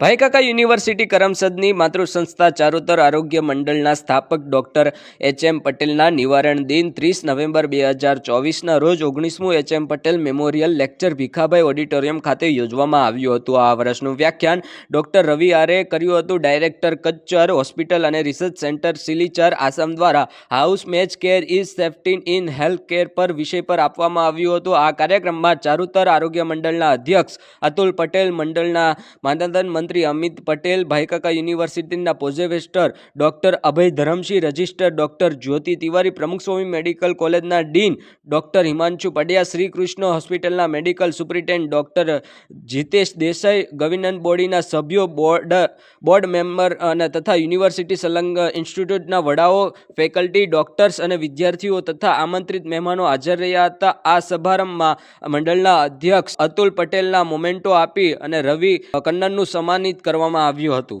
ભાઈ કાકા યુનિવર્સિટી કરમસદની માતૃસંસ્થા ચારુતર આરોગ્ય મંડળના સ્થાપક ડૉક્ટર એચ એમ પટેલના નિવારણ દિન ત્રીસ નવેમ્બર બે હજાર ચોવીસના રોજ ઓગણીસમું H M Patel memorial lecture Bhikhabhai auditorium ખાતે યોજવામાં આવ્યું હતું. આ વર્ષનું વ્યાખ્યાન ડૉક્ટર રવિ આરે કર્યું હતું. ડાયરેક્ટર કચ્ચર હોસ્પિટલ અને રિસર્ચ સેન્ટર સિલીચર આસામ દ્વારા how much care is safety in health care પર વિષય પર આપવામાં આવ્યું હતું. આ કાર્યક્રમમાં ચારુતર આરોગ્ય મંડળના અધ્યક્ષ અતુલ પટેલ, મંડળના માનદંડ મંત્રી અમિત પટેલ ભાઈકાકા યુનિવર્સિટીના પોઝેવેસ્ટર doctor Abhay Dharamsinh, registrar doctor Jyoti Tiwari, Pramukh Swami medical કોલેજના ડીન ડૉક્ટર હિમાંશુ પડિયા શ્રી કૃષ્ણ હોસ્પિટલના medical superintendent doctor Jitesh Desai governance બોડીના સભ્યો, બોર્ડ બોર્ડ મેમ્બર અને તથા યુનિવર્સિટી સંલગ્ન ઇન્સ્ટિટ્યૂટના વડાઓ, ફેકલ્ટી, ડૉક્ટર્સ અને વિદ્યાર્થીઓ તથા આમંત્રિત મહેમાનો હાજર રહ્યા હતા. આ સમારંભમાં મંડળના અધ્યક્ષ અતુલ પટેલના મોમેન્ટો આપી અને રવિ કન્નરનું સન્માનિત કરવામાં આવ્યું હતું.